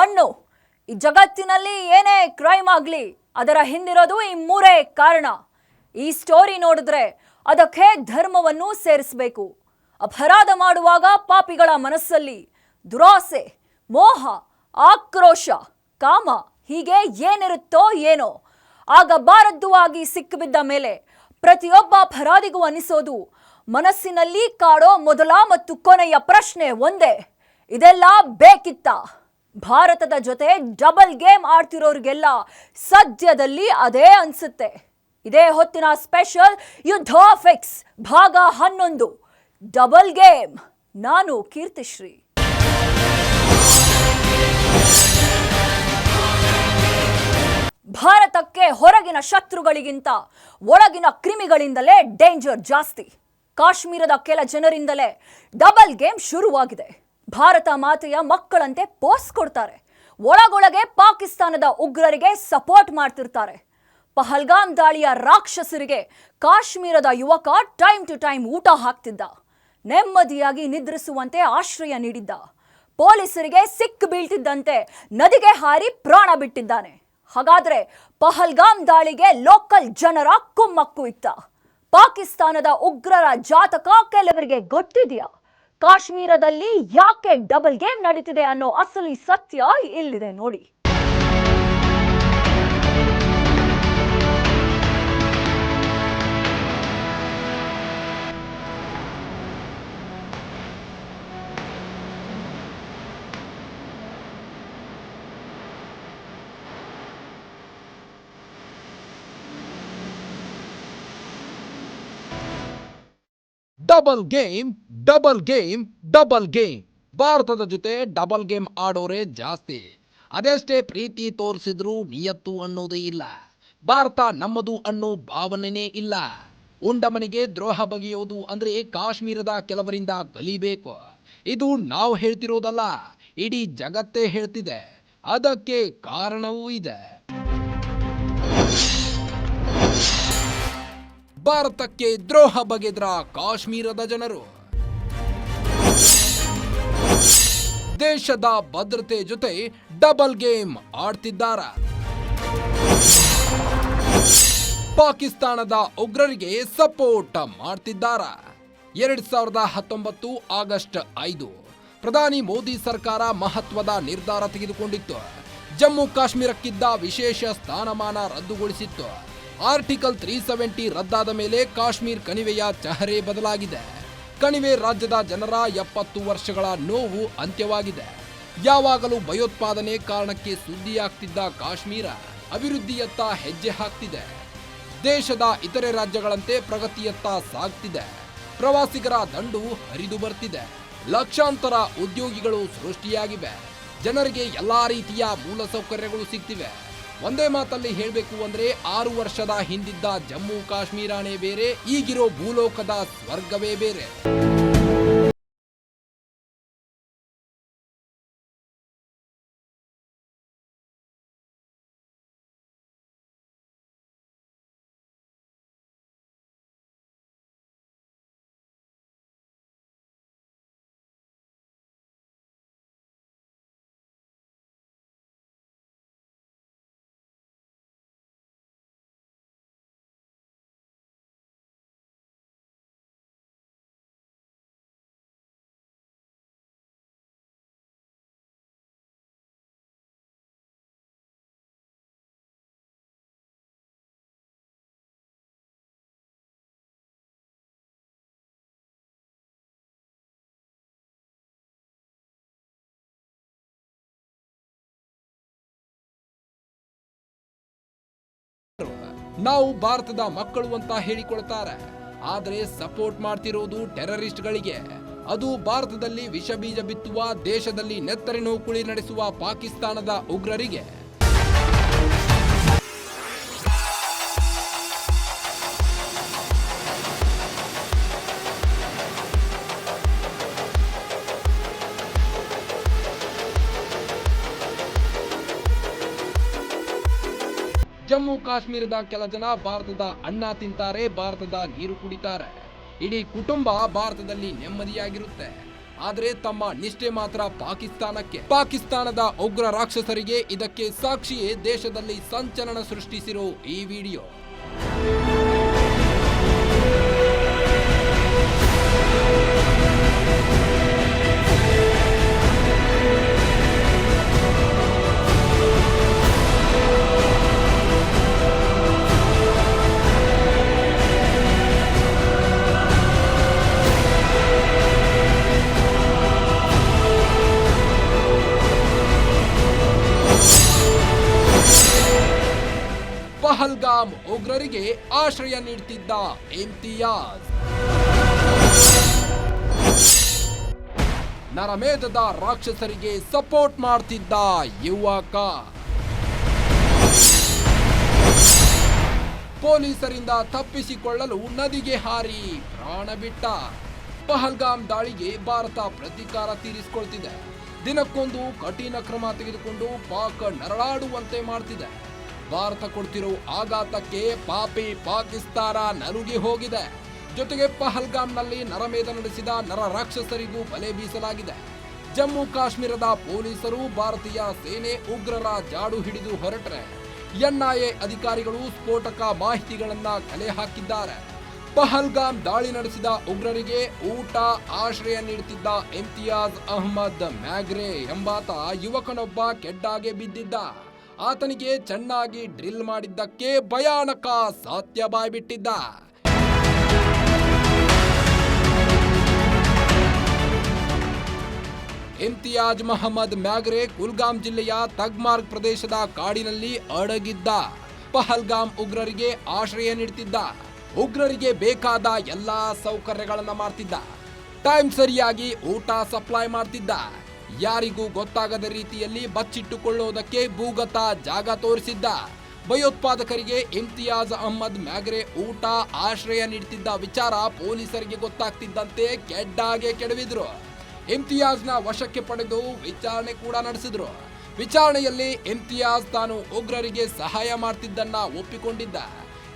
ಮಣ್ಣು. ಈ ಜಗತ್ತಿನಲ್ಲಿ ಏನೇ ಕ್ರೈಮ್ ಆಗಲಿ, ಅದರ ಹಿಂದಿರೋದು ಈ ಮೂರೇ ಕಾರಣ. ಈ ಸ್ಟೋರಿ ನೋಡಿದ್ರೆ ಅದಕ್ಕೆ ಧರ್ಮವನ್ನು ಸೇರಿಸಬೇಕು. ಅಪರಾಧ ಮಾಡುವಾಗ ಪಾಪಿಗಳ ಮನಸ್ಸಲ್ಲಿ ದುರಾಸೆ, ಮೋಹ, ಆಕ್ರೋಶ, ಕಾಮ ಹೀಗೆ ಏನಿರುತ್ತೋ ಏನೋ. ಆಗ ಬಾರದ್ದು ಆಗಿ ಸಿಕ್ಕಿಬಿದ್ದ ಮೇಲೆ ಪ್ರತಿಯೊಬ್ಬ ಅಪರಾಧಿಗೂ ಅನಿಸೋದು ಮನಸ್ಸಿನಲ್ಲಿ ಕಾಡೋ ಮೊದಲ ಮತ್ತು ಕೊನೆಯ ಪ್ರಶ್ನೆ ಒಂದೇ. ಇದೆಲ್ಲ ಬೇಕಿತ್ತ? ಭಾರತದ ಜೊತೆ ಡಬಲ್ ಗೇಮ್ ಆಡ್ತಿರೋರಿಗೆಲ್ಲ ಸದ್ಯದಲ್ಲಿ ಅದೇ ಅನ್ಸುತ್ತೆ. ಇದೇ ಹೊತ್ತಿನ ಸ್ಪೆಷಲ್ ಯುದ್ಧ ಫಿಕ್ಸ್ ಭಾಗ ಹನ್ನೊಂದು. Double game. ನಾನು ಕೀರ್ತಿಶ್ರೀ. ಭಾರತಕ್ಕೆ ಹೊರಗಿನ ಶತ್ರುಗಳಿಗಿಂತ ಒಳಗಿನ ಕ್ರಿಮಿಗಳಿಂದಲೇ ಡೇಂಜರ್ ಜಾಸ್ತಿ. ಕಾಶ್ಮೀರದ ಕೆಲ ಜನರಿಂದಲೇ ಡಬಲ್ ಗೇಮ್ ಶುರುವಾಗಿದೆ. ಭಾರತ ಮಾತೆಯ ಮಕ್ಕಳಂತೆ ಪೋಸ್ ಕೊಡ್ತಾರೆ. ಒಳಗೊಳಗೆ ಪಾಕಿಸ್ತಾನದ ಉಗ್ರರಿಗೆ ಸಪೋರ್ಟ್ ಮಾಡ್ತಿರ್ತಾರೆ. ಪಹಲ್ಗಾಮ್ ದಾಳಿಯ ರಾಕ್ಷಸರಿಗೆ ಕಾಶ್ಮೀರದ ಯುವಕ ಟೈಮ್ ಟು ಟೈಮ್ ಊಟ ಹಾಕ್ತಿದ್ದ. ನೆಮ್ಮದಿಯಾಗಿ ನಿದ್ರಿಸುವಂತೆ ಆಶ್ರಯ ನೀಡಿದ್ದ. ಪೊಲೀಸರಿಗೆ ಸಿಕ್ಕು ಬೀಳ್ತಿದ್ದಂತೆ ನದಿಗೆ ಹಾರಿ ಪ್ರಾಣ ಬಿಟ್ಟಿದ್ದಾನೆ. ಹಾಗಾದ್ರೆ ಪಹಲ್ಗಾಮ್ ದಾಳಿಗೆ ಲೋಕಲ್ ಜನರ ಕುಮ್ಮಕ್ಕು ಇತ್ತ. ಪಾಕಿಸ್ತಾನದ ಉಗ್ರರ ಜಾತಕ ಕೆಲವರಿಗೆ ಗೊತ್ತಿದೆಯಾ? ಕಾಶ್ಮೀರದಲ್ಲಿ ಯಾಕೆ ಡಬಲ್ ಗೇಮ್ ನಡೀತಿದೆ ಅನ್ನೋ ಅಸಲಿ ಸತ್ಯ ಇಲ್ಲಿದೆ ನೋಡಿ. Double game double game double game. ಭಾರತದ ಜೊತೆ ಡಬಲ್ ಗೇಮ್ ಆಡೋರೇ ಜಾಸ್ತಿ. ಅದೆಷ್ಟೇ ಪ್ರೀತಿ ತೋರಿಸಿದ್ರು ನಿಯತ್ತು ಅನ್ನೋದೇ ಇಲ್ಲ. ಭಾರತ ನಮ್ಮದು ಅನ್ನೋ ಭಾವನೆನೇ ಇಲ್ಲ. ಉಂಡಮನಿಗೆ ದ್ರೋಹ ಬಗೆಯೋದು ಅಂದ್ರೆ ಕಾಶ್ಮೀರದ ಕೆಲವರಿಂದ ಕಲಿಬೇಕು. ಇದು ನಾವು ಹೇಳ್ತಿರೋದಲ್ಲ, ಇಡೀ ಜಗತ್ತೇ ಹೇಳ್ತಿದೆ. ಅದಕ್ಕೆ ಕಾರಣವೂ ಇದೆ. ಭಾರತಕ್ಕೆ ದ್ರೋಹ ಬಗೆದ್ರ ಕಾಶ್ಮೀರದ ಜನರು. ದೇಶದ ಭದ್ರತೆ ಜೊತೆ ಡಬಲ್ ಗೇಮ್ ಆಡ್ತಿದ್ದಾರ. ಪಾಕಿಸ್ತಾನದ ಉಗ್ರರಿಗೆ ಸಪೋರ್ಟ್ ಮಾಡ್ತಿದ್ದಾರ. ಎರಡ್ ಸಾವಿರದ ಹತ್ತೊಂಬತ್ತು ಆಗಸ್ಟ್ ಐದು ಪ್ರಧಾನಿ ಮೋದಿ ಸರ್ಕಾರ ಮಹತ್ವದ ನಿರ್ಧಾರ ತೆಗೆದುಕೊಂಡಿತ್ತು. ಜಮ್ಮು ಕಾಶ್ಮೀರಕ್ಕಿದ್ದ ವಿಶೇಷ ಸ್ಥಾನಮಾನ ರದ್ದುಗೊಳಿಸಿತ್ತು. ಆರ್ಟಿಕಲ್ ತ್ರೀ ಸೆವೆಂಟಿ ರದ್ದಾದ ಮೇಲೆ ಕಾಶ್ಮೀರ್ ಕಣಿವೆಯ ಚಹರೆ ಬದಲಾಗಿದೆ. ಕಣಿವೆ ರಾಜ್ಯದ ಜನರ ಎಪ್ಪತ್ತು ವರ್ಷಗಳ ನೋವು ಅಂತ್ಯವಾಗಿದೆ. ಯಾವಾಗಲೂ ಭಯೋತ್ಪಾದನೆ ಕಾರಣಕ್ಕೆ ಸುದ್ದಿಯಾಗ್ತಿದ್ದ ಕಾಶ್ಮೀರ ಅಭಿವೃದ್ಧಿಯತ್ತ ಹೆಜ್ಜೆ ಹಾಕ್ತಿದೆ. ದೇಶದ ಇತರೆ ರಾಜ್ಯಗಳಂತೆ ಪ್ರಗತಿಯತ್ತ ಸಾಗ್ತಿದೆ. ಪ್ರವಾಸಿಗರ ದಂಡು ಹರಿದು ಬರ್ತಿದೆ. ಲಕ್ಷಾಂತರ ಉದ್ಯೋಗಿಗಳು ಸೃಷ್ಟಿಯಾಗಿವೆ. ಜನರಿಗೆ ಎಲ್ಲಾ ರೀತಿಯ ಮೂಲಸೌಕರ್ಯಗಳು ಸಿಗ್ತಿವೆ. ಒಂದೇ ಮಾತಲ್ಲಿ ಹೇಳಬೇಕು ಅಂದ್ರೆ ಆರು ವರ್ಷದ ಹಿಂದಿದ್ದ ಜಮ್ಮು ಕಾಶ್ಮೀರನೇ ಬೇರೆ ಈಗಿರೋ ಭೂಲೋಕದ ಸ್ವರ್ಗವೇ ಬೇರೆ. ನಾವು ಭಾರತದ ಮಕ್ಕಳು ಅಂತ ಹೇಳಿಕೊಳ್ತಾರೆ. ಆದರೆ ಸಪೋರ್ಟ್ ಮಾಡ್ತಿರೋದು ಟೆರರಿಸ್ಟ್ಗಳಿಗೆ. ಅದು ಭಾರತದಲ್ಲಿ ವಿಷ ಬೀಜ ಬಿತ್ತುವ ದೇಶದಲ್ಲಿ ನೆತ್ತರಿ ಕುಳಿ ನಡೆಸುವ ಪಾಕಿಸ್ತಾನದ ಉಗ್ರರಿಗೆ. ಜಮ್ಮು ಕಾಶ್ಮೀರದ ಕೆಲ ಜನ ಭಾರತದ ಅನ್ನ ತಿಂತಾರೆ, ಭಾರತದ ನೀರು ಕುಡಿತಾರೆ. ಇಡೀ ಕುಟುಂಬ ಭಾರತದಲ್ಲಿ ನೆಮ್ಮದಿಯಾಗಿರುತ್ತೆ. ಆದರೆ ತಮ್ಮ ನಿಷ್ಠೆ ಮಾತ್ರ ಪಾಕಿಸ್ತಾನಕ್ಕೆ. ಪಾಕಿಸ್ತಾನದ ಉಗ್ರ ರಾಕ್ಷಸರಿಗೆ ಇದಕ್ಕೆ ಸಾಕ್ಷಿಯೇ ದೇಶದಲ್ಲಿ ಸಂಚಲನ ಸೃಷ್ಟಿಸಿರೋ ಈ ವಿಡಿಯೋ. ಉಗ್ರರಿಗೆ ಆಶ್ರಯ ನೀಡ್ತಿದ್ದ ಇಮ್ತಿಯಾಜ್. ನರಮೇಧದ ರಾಕ್ಷಸರಿಗೆ ಸಪೋರ್ಟ್ ಮಾಡ್ತಿದ್ದ ಯುವಕ. ಪೊಲೀಸರಿಂದ ತಪ್ಪಿಸಿಕೊಳ್ಳಲು ನದಿಗೆ ಹಾರಿ ಪ್ರಾಣ ಬಿಟ್ಟ. ಪಹಲ್ಗಾಮ್ ದಾಳಿಗೆ ಭಾರತ ಪ್ರತೀಕಾರ ತೀರಿಸಿಕೊಳ್ತಿದೆ. ದಿನಕ್ಕೊಂದು ಕಠಿಣ ಕ್ರಮ ತೆಗೆದುಕೊಂಡು ಪಾಕ್ ನರಳಾಡುವಂತೆ ಮಾಡ್ತಿದೆ. ಭಾರತ ಕೊಡ್ತಿರೋ ಆಘಾತಕ್ಕೆ ಪಾಪಿ ಪಾಕಿಸ್ತಾನ ನರುಗಿ ಹೋಗಿದೆ. ಜೊತೆಗೆ ಪಹಲ್ಗಾಮ್ನಲ್ಲಿ ನರಮೇಧ ನಡೆಸಿದ ನರ ರಾಕ್ಷಸರಿಗೂ ಬಲೆ ಬೀಸಲಾಗಿದೆ. ಜಮ್ಮು ಕಾಶ್ಮೀರದ ಪೊಲೀಸರು ಭಾರತೀಯ ಸೇನೆ ಉಗ್ರರ ಜಾಡು ಹಿಡಿದು ಹೊರಟ್ರೆ ಎನ್ಐಎ ಅಧಿಕಾರಿಗಳು ಸ್ಫೋಟಕ ಮಾಹಿತಿಗಳನ್ನ ಕಲೆ ಹಾಕಿದ್ದಾರೆ. ಪಹಲ್ಗಾಮ್ ದಾಳಿ ನಡೆಸಿದ ಉಗ್ರರಿಗೆ ಊಟ, ಆಶ್ರಯ ನೀಡುತ್ತಿದ್ದ ಇಮ್ತಿಯಾಜ್ ಅಹ್ಮದ್ ಮ್ಯಾಗ್ರೆ ಎಂಬಾತ ಯುವಕನೊಬ್ಬ ಕೆಡ್ಡಾಗೆ ಬಿದ್ದಿದ್ದ. ಆತನಿಗೆ ಚೆನ್ನಾಗಿ ಡ್ರಿಲ್ ಮಾಡಿದ್ದಕ್ಕೆ ಭಯಾನಕ ಸಾತ್ಯ ಬಾಯ್ಬಿಟ್ಟಿದ್ದ. ಇಮ್ತಿಯಾಜ್ ಮಹಮ್ಮದ್ ಮ್ಯಾಗ್ರೆ ಕುಲ್ಗಾಮ್ ಜಿಲ್ಲೆಯ ತಗ್ಮಾರ್ಗ್ ಪ್ರದೇಶದ ಕಾಡಿನಲ್ಲಿ ಅಡಗಿದ್ದ. ಪಹಲ್ಗಾಮ್ ಉಗ್ರರಿಗೆ ಆಶ್ರಯ ನೀಡುತ್ತಿದ್ದ ಉಗ್ರರಿಗೆ ಬೇಕಾದ ಎಲ್ಲಾ ಸೌಕರ್ಯಗಳನ್ನು ಮಾಡ್ತಿದ್ದ. ಟೈಮ್ ಸರಿಯಾಗಿ ಊಟ ಸಪ್ಲೈ ಮಾಡ್ತಿದ್ದ. ಯಾರಿಗೂ ಗೊತ್ತಾಗದ ರೀತಿಯಲ್ಲಿ ಬಚ್ಚಿಟ್ಟುಕೊಳ್ಳುವುದಕ್ಕೆ ಭೂಗತ ಜಾಗ ತೋರಿಸಿದ್ದ. ಭಯೋತ್ಪಾದಕರಿಗೆ ಇಮ್ತಿಯಾಜ್ ಅಹ್ಮದ್ ಮ್ಯಾಗ್ರೆ ಊಟ, ಆಶ್ರಯ ನೀಡುತ್ತಿದ್ದ ವಿಚಾರ ಪೊಲೀಸರಿಗೆ ಗೊತ್ತಾಗ್ತಿದ್ದಂತೆ ಕೆಡ್ಡಾಗೆ ಕೆಡವಿದ್ರು. ಇಮ್ತಿಯಾಜ್ನ ವಶಕ್ಕೆ ಪಡೆದು ವಿಚಾರಣೆ ಕೂಡ ನಡೆಸಿದ್ರು. ವಿಚಾರಣೆಯಲ್ಲಿ ಇಮ್ತಿಯಾಜ್ ತಾನು ಉಗ್ರರಿಗೆ ಸಹಾಯ ಮಾಡ್ತಿದ್ದನ್ನ ಒಪ್ಪಿಕೊಂಡಿದ್ದ.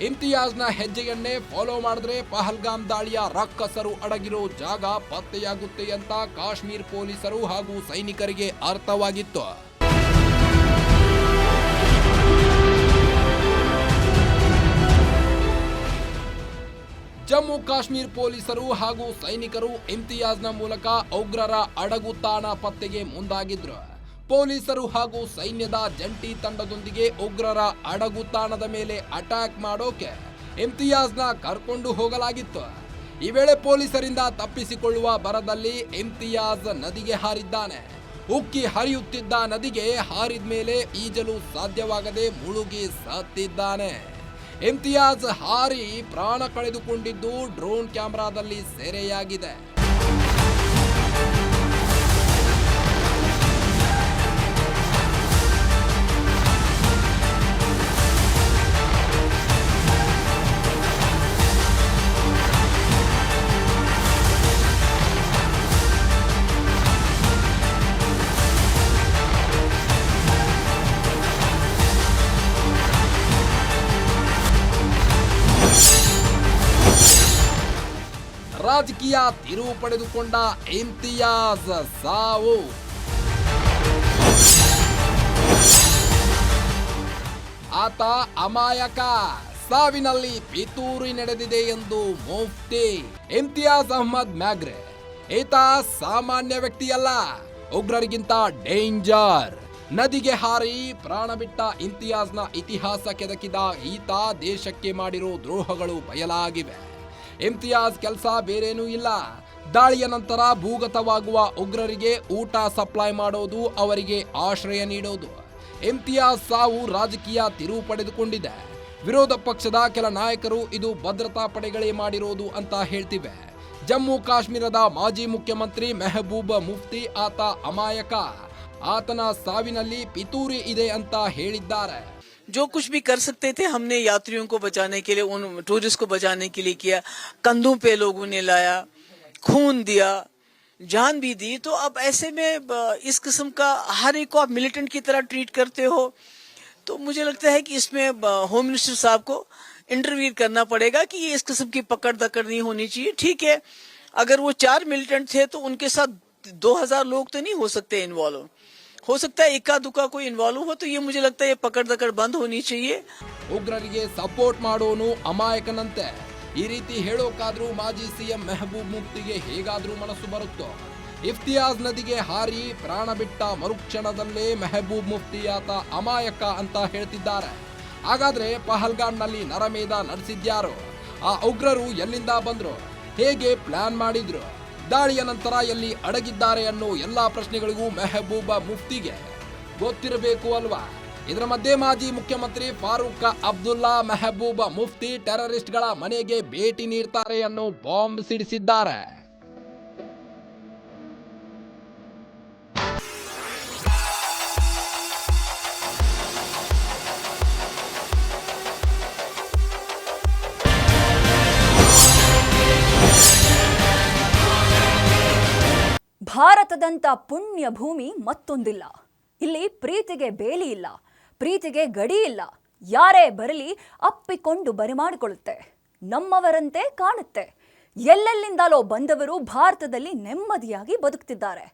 ಇಮ್ತಿಯಾಜ್ನ ಹೆಜ್ಜೆಯನ್ನೇ ಫಾಲೋ ಮಾಡಿದ್ರೆ ಪಹಲ್ಗಾಮ್ ದಾಳಿಯ ರಕ್ಕಸರು ಅಡಗಿರೋ ಜಾಗ ಪತ್ತೆಯಾಗುತ್ತೆ ಅಂತ ಕಾಶ್ಮೀರ್ ಪೊಲೀಸರು ಹಾಗೂ ಸೈನಿಕರಿಗೆ ಅರ್ಥವಾಗಿತ್ತು. ಜಮ್ಮು ಕಾಶ್ಮೀರ್ ಪೊಲೀಸರು ಹಾಗೂ ಸೈನಿಕರು ಇಮ್ತಿಯಾಜ್ನ ಮೂಲಕ ಉಗ್ರರ ಅಡಗುತಾಣ ಪತ್ತೆಗೆ ಮುಂದಾಗಿದ್ರು. ಪೊಲೀಸರು ಹಾಗೂ ಸೈನ್ಯದ ಜಂಟಿ ತಂಡದೊಂದಿಗೆ ಉಗ್ರರ ಅಡಗುತಾಣದ ಮೇಲೆ ಅಟ್ಯಾಕ್ ಮಾಡೋಕೆ ಇಮ್ತಿಯಾಜ್ನ ಕರ್ಕೊಂಡು ಹೋಗಲಾಗಿತ್ತು. ಈ ವೇಳೆ ಪೊಲೀಸರಿಂದ ತಪ್ಪಿಸಿಕೊಳ್ಳುವ ಬರದಲ್ಲಿ ಇಮ್ತಿಯಾಜ್ ನದಿಗೆ ಹಾರಿದ್ದಾನೆ. ಉಕ್ಕಿ ಹರಿಯುತ್ತಿದ್ದ ನದಿಗೆ ಹಾರಿದ ಮೇಲೆ ಈಜಲು ಸಾಧ್ಯವಾಗದೆ ಮುಳುಗಿ ಸತ್ತಿದ್ದಾನೆ. ಇಮ್ತಿಯಾಜ್ ಹಾರಿ ಪ್ರಾಣ ಕಳೆದುಕೊಂಡಿದ್ದು ಡ್ರೋನ್ ಕ್ಯಾಮೆರಾದಲ್ಲಿ ಸೆರೆಯಾಗಿದೆ. ರಾಜಕೀಯ ತಿರುವು ಪಡೆದುಕೊಂಡ ಇಮ್ತಿಯಾಜ್ ಸಾವು. ಆತ ಅಮಾಯಕ. ಸಾವಿನಲ್ಲಿ ಪಿತೂರಿ ನಡೆದಿದೆ ಎಂದು ಮುಫ್ತಿ. ಇಮ್ತಿಯಾಜ್ ಅಹ್ಮದ್ ಮ್ಯಾಗ್ರೆ. ಈತ ಸಾಮಾನ್ಯ ವ್ಯಕ್ತಿಯಲ್ಲ. ಉಗ್ರರಿಗಿಂತ ಡೇಂಜರ್. ನದಿಗೆ ಹಾರಿ ಪ್ರಾಣ ಬಿಟ್ಟ ಇಮ್ತಿಯಾಜ್ನ ಇತಿಹಾಸ ಕೆದಕಿದ ಈತ ದೇಶಕ್ಕೆ ಮಾಡಿರೋ ದ್ರೋಹಗಳು ಬಯಲಾಗಿವೆ. ಇಮ್ತಿಯಾಜ್ ಕೆಲಸ ಬೇರೇನೂ ಇಲ್ಲ. ದಾಳಿಯ ನಂತರ ಭೂಗತವಾಗುವ ಉಗ್ರರಿಗೆ ಊಟ ಸಪ್ಲೈ ಮಾಡೋದು ಅವರಿಗೆ ಆಶ್ರಯ ನೀಡೋದು. ಇಮ್ತಿಯಾಜ್ ಸಾವು ರಾಜಕೀಯ ತಿರುವು ಪಡೆದುಕೊಂಡಿದೆ. ವಿರೋಧ ಪಕ್ಷದ ಕೆಲ ನಾಯಕರು ಇದು ಭದ್ರತಾ ಪಡೆಗಳೇ ಮಾಡಿರೋದು ಅಂತ ಹೇಳ್ತಿವೆ. ಜಮ್ಮು ಕಾಶ್ಮೀರದ ಮಾಜಿ ಮುಖ್ಯಮಂತ್ರಿ ಮೆಹಬೂಬ ಮುಫ್ತಿ ಆತ ಅಮಾಯಕ. ಆತನ ಸಾವಿನಲ್ಲಿ ಪಿತೂರಿ ಇದೆ ಅಂತ ಹೇಳಿದ್ದಾರೆ. जो कुछ भी कर सकते थे, हमने यात्रियों को बचाने के लिए, उन टूरिस्ट को बचाने के लिए किया। कंधों पे लोगों ने लाया, खून दिया, जान भी दी। तो अब ऐसे में इस किस्म का हर एक को आप मिलिटेंट की तरह ट्रीट करते हो तो मुझे लगता है कि इसमें होम मिनिस्टर साहब को इंटरव्यू करना पड़ेगा कि ये इस किस्म की पकड़ दकड़ नहीं होनी चाहिए। ठीक है, अगर वो चार मिलिटेंट थे तो उनके साथ दो हज़ार लोग तो नहीं हो सकते इन्वॉल्व हो सकता है इक्का दुक्का कोई इन्वॉल्व हो तो ये मुझे लगता है ये पकड़ दकड़ बंद होनी चाहिए ಉಗ್ರರಿಗೆ ಸಪೋರ್ಟ್ ಮಾಡೋನು ಅಮಾಯಕನಂತೆ ಈ ರೀತಿ ಹೇಳೋಕಾದ್ರೂ ಮಾಜಿ ಸಿಎಂ ಮೆಹಬೂಬ್ ಮುಫ್ತಿಗೆ ಹೇಗಾದ್ರೂ ಮನಸ್ಸು ಬರುತ್ತೋ ಇಫ್ತಿಯಾಜ್ ನದಿಗೆ ಹಾರಿ ಪ್ರಾಣ ಬಿಟ್ಟ ಮರುಕ್ಷಣದಲ್ಲೇ ಮೆಹಬೂಬ್ ಮುಫ್ತಿ ಆತ ಅಮಾಯಕ ಅಂತ ಹೇಳ್ತಿದ್ದಾರೆ ಹಾಗಾದ್ರೆ ಪಹಲ್ಗಾಮ್ನಲ್ಲಿ ನರಮೇಧ ನಡೆಸಿದ್ಯಾರು ಆ ಉಗ್ರರು ಎಲ್ಲಿಂದ ಬಂದ್ರು ಹೇಗೆ ಪ್ಲಾನ್ ಮಾಡಿದ್ರು ದಾಳಿಯ ನಂತರ ಎಲ್ಲಿ ಅಡಗಿದ್ದಾರೆ ಅನ್ನೋ ಎಲ್ಲಾ ಪ್ರಶ್ನೆಗಳಿಗೂ ಮೆಹಬೂಬ ಮುಫ್ತಿಗೆ ಗೊತ್ತಿರಬೇಕು ಅಲ್ವಾ? ಇದರ ಮಧ್ಯೆ ಮಾಜಿ ಮುಖ್ಯಮಂತ್ರಿ ಫಾರೂಕ್ ಅಬ್ದುಲ್ಲಾ ಮೆಹಬೂಬ ಮುಫ್ತಿ ಟೆರರಿಸ್ಟ್ಗಳ ಮನೆಗೆ ಭೇಟಿ ನೀಡ್ತಾರೆ ಅನ್ನೋ ಬಾಂಬ್ ಸಿಡಿಸಿದ್ದಾರೆ. ಭಾರತದಂತ ಪುಣ್ಯ ಭೂಮಿ ಮತ್ತೊಂದಿಲ್ಲ. ಇಲ್ಲಿ ಪ್ರೀತಿಗೆ ಬೇಲಿ ಇಲ್ಲ, ಪ್ರೀತಿಗೆ ಗಡಿ ಇಲ್ಲ, ಯಾರೇ ಬರಲಿ ಅಪ್ಪಿಕೊಂಡು ಬರಿಮಾಡಿಕೊಳ್ಳುತ್ತೆ, ನಮ್ಮವರಂತೆ ಕಾಣುತ್ತೆ. ಎಲ್ಲೆಲ್ಲಿಂದಲೋ ಬಂದವರು ಭಾರತದಲ್ಲಿ ನೆಮ್ಮದಿಯಾಗಿ ಬದುಕ್ತಿದ್ದಾರೆ.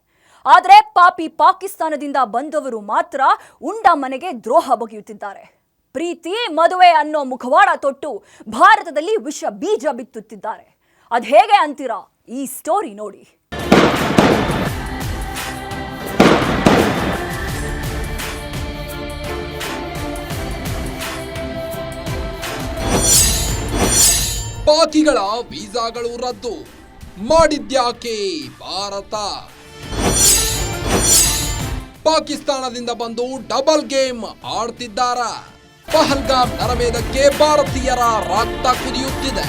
ಆದರೆ ಪಾಪಿ ಪಾಕಿಸ್ತಾನದಿಂದ ಬಂದವರು ಮಾತ್ರ ಉಂಡ ಮನೆಗೆ ದ್ರೋಹ ಬಗೆಯುತ್ತಿದ್ದಾರೆ. ಪ್ರೀತಿ, ಮದುವೆ ಅನ್ನೋ ಮುಖವಾಡ ತೊಟ್ಟು ಭಾರತದಲ್ಲಿ ವಿಷ ಬೀಜ ಬಿತ್ತುತ್ತಿದ್ದಾರೆ. ಅದು ಹೇಗೆ ಅಂತೀರಾ? ಈ ಸ್ಟೋರಿ ನೋಡಿ. ಪಾಕಿಗಳ ವೀಸಾಗಳು ರದ್ದು. ಮಾಡಿದ್ಯಾಕೆ ಭಾರತ? ಪಾಕಿಸ್ತಾನದಿಂದ ಬಂದು ಡಬಲ್ ಗೇಮ್ ಆಡ್ತಿದ್ದಾರ? ಪಹಲ್ಗಾಮ್ ನರವೇದಕ್ಕೆ ಭಾರತೀಯರ ರಕ್ತ ಕುದಿಯುತ್ತಿದೆ.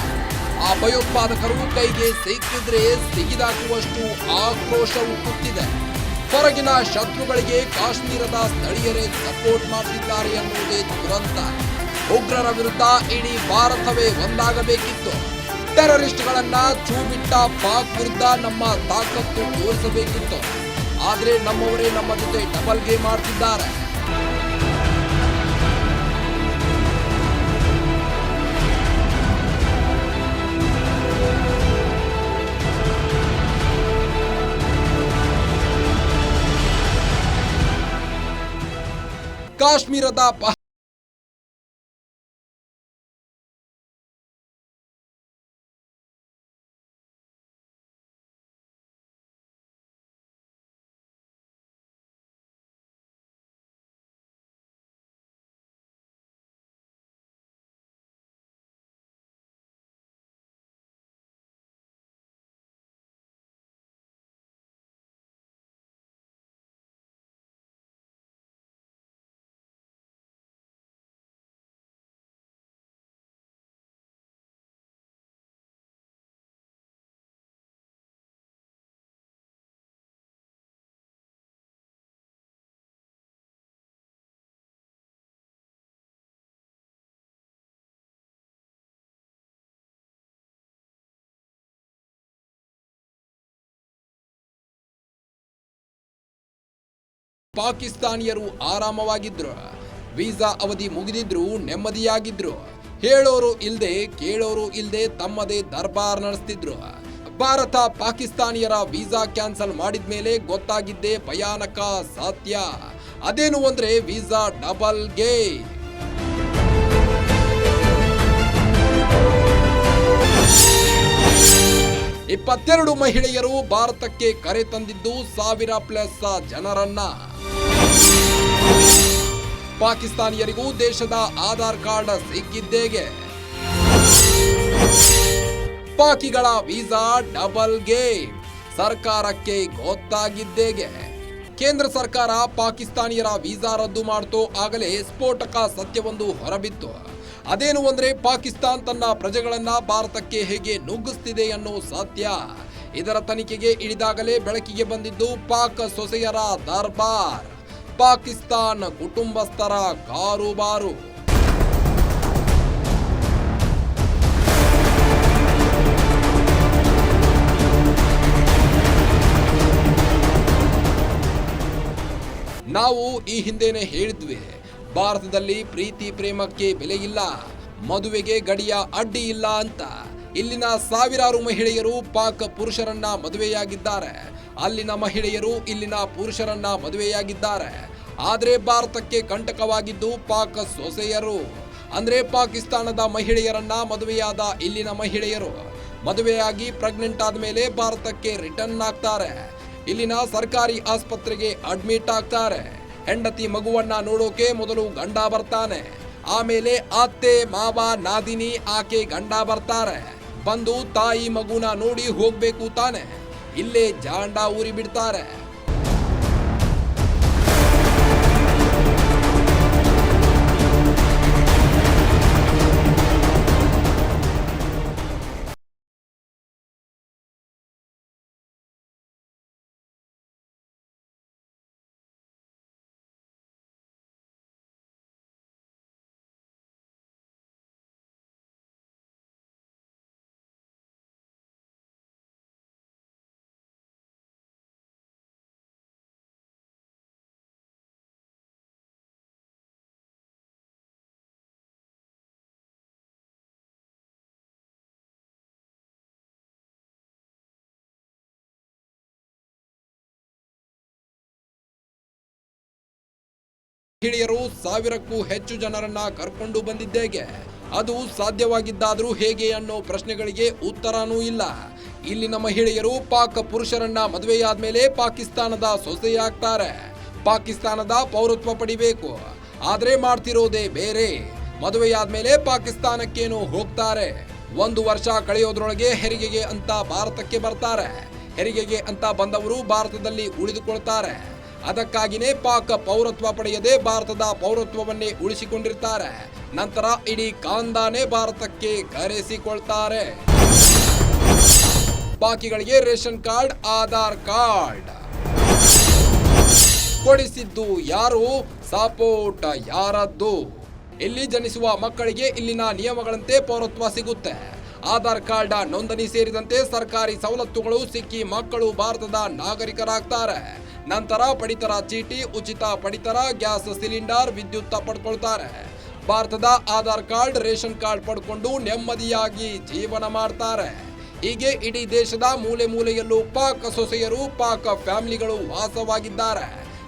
ಆ ಭಯೋತ್ಪಾದಕರು ಕೈಗೆ ಸಿಕ್ಕಿದ್ರೆ ಸಿಗಿದಾಕುವಷ್ಟು ಆಕ್ರೋಶ ಉಕ್ಕುತ್ತಿದೆ ಹೊರಗಿನ ಶತ್ರುಗಳಿಗೆ ಕಾಶ್ಮೀರದ ಸ್ಥಳೀಯರೇ ಸಪೋರ್ಟ್ ಮಾಡುತ್ತಿದ್ದಾರೆ ಎನ್ನುವುದೇ ದುರಂತ. ಉಗ್ರರ ವಿರುದ್ಧ ಇಡೀ ಭಾರತವೇ ಒಂದಾಗಬೇಕಿತ್ತು. ಟೆರರಿಸ್ಟ್ಗಳನ್ನ ಚೂಬಿಟ್ಟ ಪಾಕ್ ವಿರುದ್ಧ ನಮ್ಮ ತಾಕತ್ತು ತೋರಿಸಬೇಕಿತ್ತು. ಆದ್ರೆ ನಮ್ಮವರೇ ನಮ್ಮ ಜೊತೆ ಡಬಲ್ ಗೇಮ್ ಆಡ್ತಿದ್ದಾರೆ. ಕಾಶ್ಮೀರದ ಪಾಕಿಸ್ತಾನಿಯರು ಆರಾಮವಾಗಿದ್ರು. ವೀಸಾ ಅವಧಿ ಮುಗಿದಿದ್ರು ನೆಮ್ಮದಿಯಾಗಿದ್ರು. ಹೇಳೋರು ಇಲ್ಲದೆ ಕೇಳೋರು ಇಲ್ಲದೆ ತಮ್ಮದೇ ದರ್ಬಾರ್ ನಡೆಸ್ತಿದ್ರು. ಭಾರತ ಪಾಕಿಸ್ತಾನಿಯರ ವೀಸಾ ಕ್ಯಾನ್ಸಲ್ ಮಾಡಿದ್ಮೇಲೆ ಗೊತ್ತಾಗಿದ್ದೇ ಭಯಾನಕ ಸತ್ಯ. ಅದೇನು ಅಂದ್ರೆ ವೀಸಾ ಡಬಲ್ ಗೇ. ಇಪ್ಪತ್ತೆರಡು ಮಹಿಳೆಯರು ಭಾರತಕ್ಕೆ ಕರೆ ತಂದಿದ್ದು ಸಾವಿರ ಪ್ಲಸ್ ಜನರನ್ನ. ಪಾಕಿಸ್ತಾನಿಯರಿಗೂ ದೇಶದ ಆಧಾರ್ ಕಾರ್ಡ್ ಸಿಕ್ಕಿದ್ದೇಗೆ. ಪಾಕಿಗಳ ವೀಸಾ ಡಬಲ್ ಗೇಮ್. ಸರ್ಕಾರಕ್ಕೆ ಗೊತ್ತಾಗಿದ್ದೇಗೆ. ಕೇಂದ್ರ ಸರ್ಕಾರ ಪಾಕಿಸ್ತಾನಿಯರ ವೀಸಾ ರದ್ದು ಮಾಡ್ತೋ ಆಗಲೇ ಸ್ಫೋಟಕ ಸತ್ಯವೊಂದು ಹೊರಬಿತ್ತು. ಅದೇನು ಅಂದ್ರೆ ಪಾಕಿಸ್ತಾನ್ ತನ್ನ ಪ್ರಜೆಗಳನ್ನ ಭಾರತಕ್ಕೆ ಹೇಗೆ ನುಗ್ಗಿಸ್ತಿದೆ ಅನ್ನೋ ಸತ್ಯ. ಇದರ ತನಿಖೆಗೆ ಇಳಿದಾಗಲೇ ಬೆಳಕಿಗೆ ಬಂದಿದ್ದು ಪಾಕ್ ಸೊಸೆಯರ ದರ್ಬಾರ್. ಪಾಕಿಸ್ತಾನ್ ಕುಟುಂಬಸ್ಥರ ಕಾರುಬಾರು. ನಾವು ಈ ಹಿಂದೆನೆ ಹೇಳಿದ್ವಿ, ಭಾರತದಲ್ಲಿ ಪ್ರೀತಿ ಪ್ರೇಮಕ್ಕೆ ಬೆಲೆ ಇಲ್ಲ, ಮದುವೆಗೆ ಗಡಿಯ ಅಡ್ಡಿ ಇಲ್ಲ ಅಂತ. ಇಲ್ಲಿನ ಸಾವಿರಾರು ಮಹಿಳೆಯರು ಪಾಕ್ ಪುರುಷರನ್ನ ಮದುವೆಯಾಗಿದ್ದಾರೆ. ಅಲ್ಲಿನ ಮಹಿಳೆಯರು ಇಲ್ಲಿನ ಪುರುಷರನ್ನ ಮದುವೆಯಾಗಿದ್ದಾರೆ. ಆದರೆ ಭಾರತಕ್ಕೆ ಕಂಟಕವಾಗಿದ್ದು ಪಾಕ್ ಸೊಸೆಯರು. ಅಂದ್ರೆ ಪಾಕಿಸ್ತಾನದ ಮಹಿಳೆಯರನ್ನ ಮದುವೆಯಾದ ಇಲ್ಲಿನ ಮಹಿಳೆಯರು. ಮದುವೆಯಾಗಿ ಪ್ರೆಗ್ನೆಂಟ್ ಆದ್ಮೇಲೆ ಭಾರತಕ್ಕೆ ರಿಟರ್ನ್ ಆಗ್ತಾರೆ. ಇಲ್ಲಿನ ಸರ್ಕಾರಿ ಆಸ್ಪತ್ರೆಗೆ ಅಡ್ಮಿಟ್ ಆಗ್ತಾರೆ. ಹೆಂಡತಿ ಮಗುವನ್ನ ನೋಡೋಕೆ ಮೊದಲು ಗಂಡ ಬರ್ತಾನೆ. ಆಮೇಲೆ ಅತ್ತೆ, ಮಾವ, ನಾದಿನಿ ಆಕೆ ಗಂಡ ಬರ್ತಾರೆ. ಬಂದು ತಾಯಿ ಮಗುನ ನೋಡಿ ಹೋಗ್ಬೇಕು ತಾನೆ. ಇಲ್ಲೇ ಜಾಂಡ ಊರಿ ಬಿಡ್ತಾರೆ ಮಹಿಳೆಯರು ಸಾವಿರಕ್ಕೂ ಹೆಚ್ಚು ಜನರನ್ನ ಕರ್ಕೊಂಡು ಬಂದಿದ್ದೇಗೆ. ಅದು ಸಾಧ್ಯವಾಗಿದ್ದಾದರೂ ಹೇಗೆ ಅನ್ನೋ ಪ್ರಶ್ನೆಗಳಿಗೆ ಉತ್ತರನೂ ಇಲ್ಲ. ಇಲ್ಲಿನ ಮಹಿಳೆಯರು ಪಾಕ ಪುರುಷರನ್ನ ಮದುವೆಯಾದ ಮೇಲೆ ಪಾಕಿಸ್ತಾನದ ಸೊಸೆಯಾಗ್ತಾರೆ. ಪಾಕಿಸ್ತಾನದ ಪೌರತ್ವ ಪಡಿಬೇಕು. ಆದ್ರೆ ಮಾಡ್ತಿರೋದೇ ಬೇರೆ. ಮದುವೆಯಾದ ಮೇಲೆ ಪಾಕಿಸ್ತಾನಕ್ಕೇನು ಹೋಗ್ತಾರೆ. ಒಂದು ವರ್ಷ ಕಳೆಯೋದ್ರೊಳಗೆ ಹೆರಿಗೆಗೆ ಅಂತ ಭಾರತಕ್ಕೆ ಬರ್ತಾರೆ. ಹೆರಿಗೆಗೆ ಅಂತ ಬಂದವರು ಭಾರತದಲ್ಲಿ ಉಳಿದುಕೊಳ್ತಾರೆ. ಅದಕ್ಕಾಗಿನೇ ಪಾಕ್ ಪೌರತ್ವ ಪಡೆಯದೆ ಭಾರತದ ಪೌರತ್ವವನ್ನೇ ಉಳಿಸಿಕೊಂಡಿರ್ತಾರೆ. ನಂತರ ಇಡೀ ಕಾಂದಾನೆ ಭಾರತಕ್ಕೆ ಕರೆಸಿಕೊಳ್ತಾರೆ. ಬಾಕಿಗಳಿಗೆ ರೇಷನ್ ಕಾರ್ಡ್, ಆಧಾರ್ ಕಾರ್ಡ್. ಕೊಡಿಸಿದ್ದು ಯಾರು? ಸಪೋರ್ಟ್ ಯಾರದ್ದು? ಇಲ್ಲಿ ಜನಿಸುವ ಮಕ್ಕಳಿಗೆ ಇಲ್ಲಿನ ನಿಯಮಗಳಂತೆ ಪೌರತ್ವ ಸಿಗುತ್ತೆ. ಆಧಾರ್ ಕಾರ್ಡ್ ನೋಂದಣಿ ಸೇರಿದಂತೆ ಸರ್ಕಾರಿ ಸವಲತ್ತುಗಳು ಸಿಕ್ಕಿ ಮಕ್ಕಳು ಭಾರತದ ನಾಗರಿಕರಾಗ್ತಾರೆ. ನಂತರ ಪಡಿತರ ಚೀಟಿ, ಉಚಿತ ಪಡಿತರ, ಗ್ಯಾಸ್ ಸಿಲಿಂಡರ್ ವಿದ್ಯುತ್ ಪಡ್ಕೊಳ್ತಾರೆ. ಭಾರತದ ಆಧಾರ್ ಕಾರ್ಡ್, ರೇಷನ್ ಕಾರ್ಡ್ ಪಡ್ಕೊಂಡು ನೆಮ್ಮದಿಯಾಗಿ ಜೀವನ ಮಾಡ್ತಾರೆ. ಹೀಗೆ ಇಡೀ ದೇಶದ ಮೂಲೆ ಮೂಲೆಯಲ್ಲೂ ಪಾಕ್ ಸೊಸೆಯರು, ಪಾಕ್ ಫ್ಯಾಮಿಲಿಗಳು ವಾಸವಾಗಿದ್ದಾರೆ.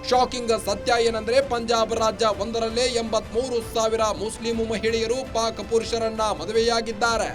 ಶಾಕಿಂಗ್ ಸತ್ಯ ಏನಂದ್ರೆ ಪಂಜಾಬ್ ರಾಜ್ಯ ಒಂದರಲ್ಲೇ ಎಂಬತ್ಮೂರು ಸಾವಿರ ಮುಸ್ಲಿಂ ಮಹಿಳೆಯರು ಪಾಕ್ ಪುರುಷರನ್ನ ಮದುವೆಯಾಗಿದ್ದಾರೆ.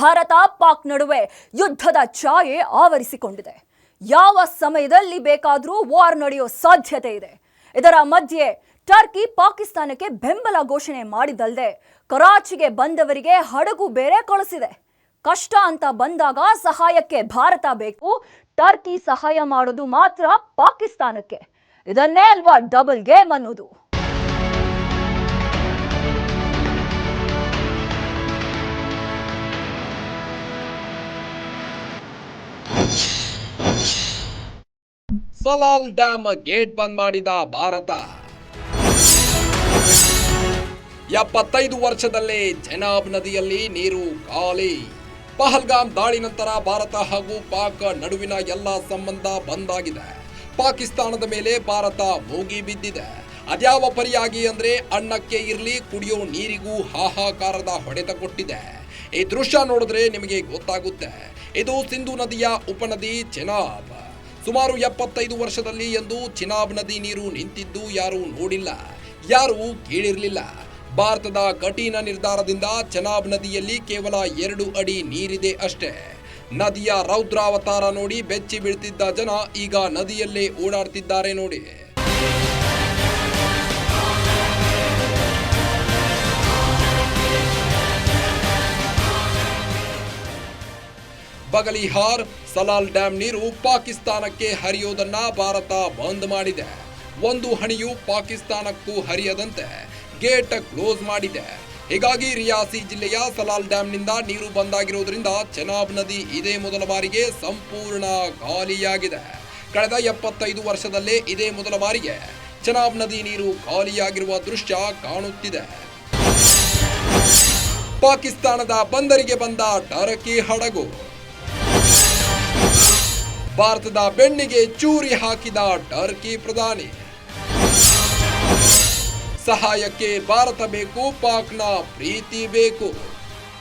ಭಾರತ ಪಾಕ್ ನಡುವೆ ಯುದ್ಧದ ಛಾಯೆ ಆವರಿಸಿಕೊಂಡಿದೆ. ಯಾವ ಸಮಯದಲ್ಲಿ ಬೇಕಾದರೂ ವಾರ್ ನಡೆಯೋ ಸಾಧ್ಯತೆ ಇದೆ. ಇದರ ಮಧ್ಯೆ ಟರ್ಕಿ ಪಾಕಿಸ್ತಾನಕ್ಕೆ ಬೆಂಬಲ ಘೋಷಣೆ ಮಾಡಿದಲ್ಲದೆ ಕರಾಚಿಗೆ ಬಂದವರಿಗೆ ಹಡಗು ಬೇರೆ ಕಳಿಸಿದೆ. ಕಷ್ಟ ಅಂತ ಬಂದಾಗ ಸಹಾಯಕ್ಕೆ ಭಾರತ ಬೇಕು, ಟರ್ಕಿ ಸಹಾಯ ಮಾಡೋದು ಮಾತ್ರ ಪಾಕಿಸ್ತಾನಕ್ಕೆ. ಇದನ್ನೇ ಅಲ್ವಾ ಡಬಲ್ ಗೇಮ್ ಅನ್ನೋದು. ಸಲಾಲ್ ಡ್ಯಾಮ್ ಗೇಟ್ ಬಂದ್ ಮಾಡಿದ ಭಾರತ. ಎಪ್ಪತ್ತೈದು ವರ್ಷದಲ್ಲೇ ಜೆನಾಬ್ ನದಿಯಲ್ಲಿ ನೀರು ಖಾಲಿ. ಪಹಲ್ಗಾಮ್ ದಾಳಿ ನಂತರ ಭಾರತ ಹಾಗೂ ಪಾಕ್ ನಡುವಿನ ಎಲ್ಲ ಸಂಬಂಧ ಬಂದ್ ಆಗಿದೆ ಪಾಕಿಸ್ತಾನದ ಮೇಲೆ ಭಾರತ ಮೂಗಿ ಬಿದ್ದಿದೆ. ಅದ್ಯಾವ ಪರಿಯಾಗಿ ಅಂದ್ರೆ ಅಣ್ಣಕ್ಕೆ ಇರಲಿ, ಕುಡಿಯೋ ನೀರಿಗೂ ಹಾಹಾಕಾರದ ಹೊಡೆತ ಕೊಟ್ಟಿದೆ. ಈ ದೃಶ್ಯ ನೋಡಿದ್ರೆ ನಿಮಗೆ ಗೊತ್ತಾಗುತ್ತೆ. ಇದು ಸಿಂಧು ನದಿಯ ಉಪನದಿ ಚೆನಾಬ್ ಸುಮಾರು ಎಪ್ಪತ್ತೈದು ವರ್ಷದಲ್ಲಿ ಎಂದು ಚಿನಾಬ್ ನದಿ ನೀರು ನಿಂತಿದ್ದು ಯಾರೂ ನೋಡಿಲ್ಲ, ಯಾರೂ ಕೇಳಿರಲಿಲ್ಲ. ಭಾರತದ ಕಠಿಣ ನಿರ್ಧಾರದಿಂದ ಚನಾಬ್ ನದಿಯಲ್ಲಿ ಕೇವಲ ಎರಡು ಅಡಿ ನೀರಿದೆ ಅಷ್ಟೇ. ನದಿಯ ರೌದ್ರಾವತಾರ ನೋಡಿ ಬೆಚ್ಚಿ ಬೀಳ್ತಿದ್ದ ಜನ ಈಗ ನದಿಯಲ್ಲೇ ಓಡಾಡ್ತಿದ್ದಾರೆ ನೋಡಿ. ಬಗಲಿಹಾರ್ ಸಲಾಲ್ ಡ್ಯಾಂ ನೀರು ಪಾಕಿಸ್ತಾನಕ್ಕೆ ಹರಿಯೋದನ್ನ ಭಾರತ ಬಂದ್ ಮಾಡಿದೆ. ಒಂದು ಹಣಿಯು ಪಾಕಿಸ್ತಾನಕ್ಕೂ ಹರಿಯದಂತೆ ಗೇಟ್ ಕ್ಲೋಸ್ ಮಾಡಿದೆ. ಹೀಗಾಗಿ ರಿಯಾಸಿ ಜಿಲ್ಲೆಯ ಸಲಾಲ್ ಡ್ಯಾಂನಿಂದ ನೀರು ಬಂದಾಗಿರುವುದರಿಂದ ಚೆನಾಬ್ ನದಿ ಇದೇ ಮೊದಲ ಬಾರಿಗೆ ಸಂಪೂರ್ಣ ಖಾಲಿಯಾಗಿದೆ. ಕಳೆದ ಎಪ್ಪತ್ತೈದು ವರ್ಷದಲ್ಲೇ ಇದೇ ಮೊದಲ ಬಾರಿಗೆ ಚೆನಾಬ್ ನದಿ ನೀರು ಖಾಲಿಯಾಗಿರುವ ದೃಶ್ಯ ಕಾಣುತ್ತಿದೆ. ಪಾಕಿಸ್ತಾನದ ಬಂದರಿಗೆ ಬಂದ ಟರ್ಕಿ ಹಡಗು ಭಾರತದ ಬೆನ್ನಿಗೆ ಚೂರಿ ಹಾಕಿದ ಟರ್ಕಿ ಪ್ರಧಾನಿ. ಸಹಾಯಕ್ಕೆ ಭಾರತ ಬೇಕು, ಪಾಕ್ನ ಪ್ರೀತಿ ಬೇಕು.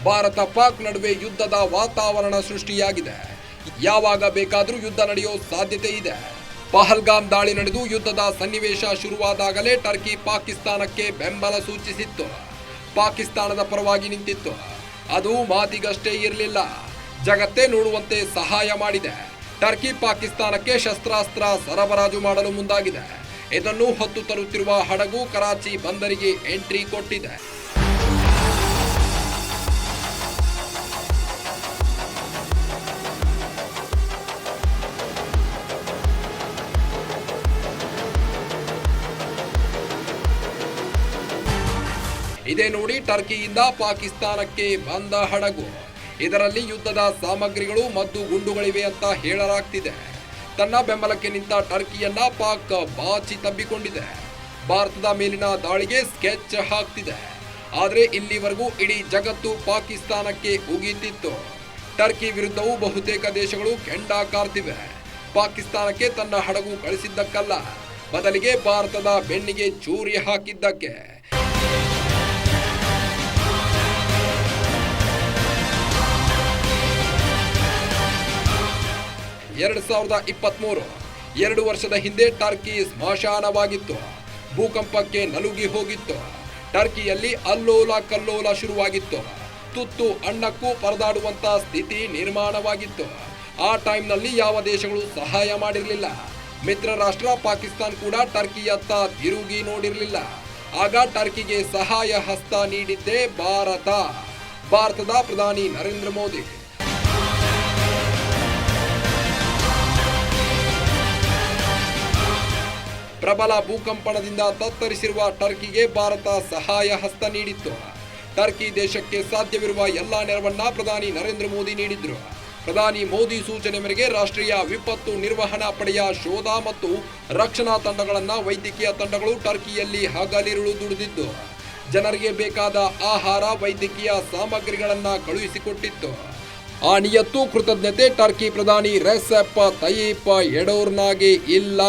ಭಾರತ ಪಾಕ್ ನಡುವೆ ಯುದ್ಧದ ವಾತಾವರಣ ಸೃಷ್ಟಿಯಾಗಿದೆ. ಯಾವಾಗ ಬೇಕಾದರೂ ಯುದ್ಧ ನಡೆಯೋ ಸಾಧ್ಯತೆ ಇದೆ. ಪಹಲ್ಗಾಮ್ ದಾಳಿ ನಡೆದು ಯುದ್ಧದ ಸನ್ನಿವೇಶ ಶುರುವಾದಾಗಲೇ ಟರ್ಕಿ ಪಾಕಿಸ್ತಾನಕ್ಕೆ ಬೆಂಬಲ ಸೂಚಿಸಿತ್ತು. ಪಾಕಿಸ್ತಾನದ ಪರವಾಗಿ ನಿಂತಿತ್ತು. ಅದು ಮಾತಿಗಷ್ಟೇ ಇರಲಿಲ್ಲ. ಜಗತ್ತೇ ನೋಡುವಂತೆ ಸಹಾಯ ಮಾಡಿದೆ. ಟರ್ಕಿ ಪಾಕಿಸ್ತಾನಕ್ಕೆ ಶಸ್ತ್ರಾಸ್ತ್ರ ಸರಬರಾಜು ಮಾಡಲು ಮುಂದಾಗಿದೆ. ಇದನ್ನು ಹೊತ್ತು ತರುತ್ತಿರುವ ಹಡಗು ಕರಾಚಿ ಬಂದರಿಗೆ ಎಂಟ್ರಿ ಕೊಟ್ಟಿದೆ. ಇದೇ ನೋಡಿ ಟರ್ಕಿಯಿಂದ ಪಾಕಿಸ್ತಾನಕ್ಕೆ ಬಂದ ಹಡಗು. ಇದರಲ್ಲಿ ಯುದ್ಧದ ಸಾಮಗ್ರಿಗಳು ಮತ್ತು ಗುಂಡುಗಳಿವೆ ಅಂತ ಹೇಳಲಾಗ್ತಿದೆ. ತನ್ನ ಬೆಂಬಲಕ್ಕೆ ನಿಂತ ಟರ್ಕಿಯನ್ನ ಪಾಕ್ ಬಾಚಿ ತಬ್ಬಿಕೊಂಡಿದೆ. ಭಾರತದ ಮೇಲಿನ ದಾಳಿಗೆ ಸ್ಕೆಚ್ ಹಾಕ್ತಿದೆ. ಆದರೆ ಇಲ್ಲಿವರೆಗೂ ಇಡೀ ಜಗತ್ತು ಪಾಕಿಸ್ತಾನಕ್ಕೆ ಉಗೀತಿತ್ತು. ಟರ್ಕಿ ವಿರುದ್ಧವೂ ಬಹುತೇಕ ದೇಶಗಳು ಕೆಂಡ ಕಾರ್ತಿವೆ ಪಾಕಿಸ್ತಾನಕ್ಕೆ ತನ್ನ ಹಡಗು ಕಳಿಸಿದ್ದಕ್ಕಲ್ಲ. ಬದಲಿಗೆ ಭಾರತದ ಬೆನ್ನಿಗೆ ಚೂರಿ ಹಾಕಿದ್ದಕ್ಕೆ. ಎರಡ್ ಸಾವಿರದ ಇಪ್ಪತ್ತ್ಮೂರು ಎರಡು ವರ್ಷದ ಹಿಂದೆ ಟರ್ಕಿ ಸ್ಮಶಾನವಾಗಿತ್ತು ಭೂಕಂಪಕ್ಕೆ ನಲುಗಿ ಹೋಗಿತ್ತು. ಟರ್ಕಿಯಲ್ಲಿ ಅಲ್ಲೋಲ ಕಲ್ಲೋಲ ಶುರುವಾಗಿತ್ತು. ತುತ್ತು ಅಣ್ಣಕ್ಕೂ ಪರದಾಡುವಂತ ಸ್ಥಿತಿ ನಿರ್ಮಾಣವಾಗಿತ್ತು. ಆ ಟೈಮ್ನಲ್ಲಿ ಯಾವ ದೇಶಗಳು ಸಹಾಯ ಮಾಡಿರಲಿಲ್ಲ. ಮಿತ್ರ ರಾಷ್ಟ್ರ ಪಾಕಿಸ್ತಾನ್ ಕೂಡ ಟರ್ಕಿಯತ್ತ ತಿರುಗಿ ನೋಡಿರಲಿಲ್ಲ. ಆಗ ಟರ್ಕಿಗೆ ಸಹಾಯ ಹಸ್ತ ನೀಡಿದ್ದೇ ಭಾರತ. ಭಾರತದ ಪ್ರಧಾನಿ ನರೇಂದ್ರ ಮೋದಿ. ಪ್ರಬಲ ಭೂಕಂಪನದಿಂದ ತತ್ತರಿಸಿರುವ ಟರ್ಕಿಗೆ ಭಾರತ ಸಹಾಯ ಹಸ್ತ ನೀಡಿತ್ತು. ಟರ್ಕಿ ದೇಶಕ್ಕೆ ಸಾಧ್ಯವಿರುವ ಎಲ್ಲ ನೆರವನ್ನ ಪ್ರಧಾನಿ ನರೇಂದ್ರ ಮೋದಿ ನೀಡಿದ್ರು. ಪ್ರಧಾನಿ ಮೋದಿ ಸೂಚನೆ ಮೇರೆಗೆ ರಾಷ್ಟ್ರೀಯ ವಿಪತ್ತು ನಿರ್ವಹಣಾ ಪಡೆಯ ಶೋಧ ಮತ್ತು ರಕ್ಷಣಾ ತಂಡಗಳನ್ನು ವೈದ್ಯಕೀಯ ತಂಡಗಳು ಟರ್ಕಿಯಲ್ಲಿ ಹಗಲಿರುಳು ದುಡಿದಿದ್ದು. ಜನರಿಗೆ ಬೇಕಾದ ಆಹಾರ, ವೈದ್ಯಕೀಯ ಸಾಮಗ್ರಿಗಳನ್ನ ಕಳುಹಿಸಿಕೊಟ್ಟಿತ್ತು. ಆ ನಿಯತ್ತು ಕೃತಜ್ಞತೆ ಟರ್ಕಿ ಪ್ರಧಾನಿ ರೆಸೆಪ್ ತಯೀಪ್ ಎಡೋರ್ನಾಗೆ ಇಲ್ಲ.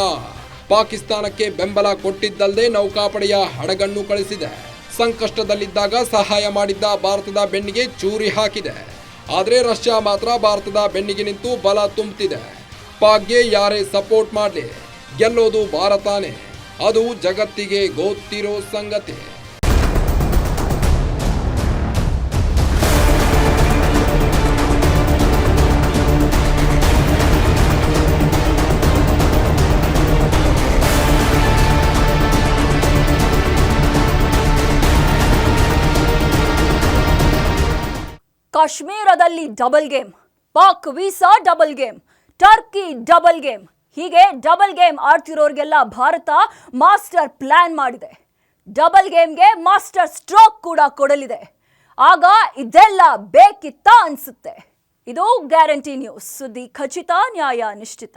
ಪಾಕಿಸ್ತಾನಕ್ಕೆ ಬೆಂಬಲ ಕೊಟ್ಟಿದ್ದಲ್ಲದೆ ನೌಕಾಪಡೆಯ ಹಡಗನ್ನು ಕಳಿಸಿದೆ. ಸಂಕಷ್ಟದಲ್ಲಿದ್ದಾಗ ಸಹಾಯ ಮಾಡಿದ್ದ ಭಾರತದ ಬೆನ್ನಿಗೆ ಚೂರಿ ಹಾಕಿದೆ. ಆದರೆ ರಷ್ಯಾ ಮಾತ್ರ ಭಾರತದ ಬೆನ್ನಿಗೆ ನಿಂತು ಬಲ ತುಂಬುತ್ತಿದೆ ಪಾಕ್ಗೆ ಯಾರೇ ಸಪೋರ್ಟ್ ಮಾಡಲಿ, ಗೆಲ್ಲೋದು ಭಾರತಾನೇ. ಅದು ಜಗತ್ತಿಗೆ ಗೊತ್ತಿರೋ ಸಂಗತಿ. ಕಾಶ್ಮೀರದಲ್ಲಿ double game Pak visa double game Turkey double game ಹೀಗೆ ಡಬಲ್ ಗೇಮ್ ಆಡ್ತಿರೋರಿಗೆಲ್ಲ ಭಾರತ ಮಾಸ್ಟರ್ ಪ್ಲಾನ್ ಮಾಡಿದೆ. ಡಬಲ್ ಗೇಮ್ಗೆ ಮಾಸ್ಟರ್ ಸ್ಟ್ರೋಕ್ ಕೂಡ ಕೊಡಲಿದೆ. ಆಗ ಇದೆಲ್ಲ ಬೇಕಿತ್ತ ಅನಿಸುತ್ತೆ. ಇದು ಗ್ಯಾರಂಟಿ ನ್ಯೂಸ್ ಸುದ್ದಿ ಖಚಿತ, ನ್ಯಾಯ ನಿಶ್ಚಿತ.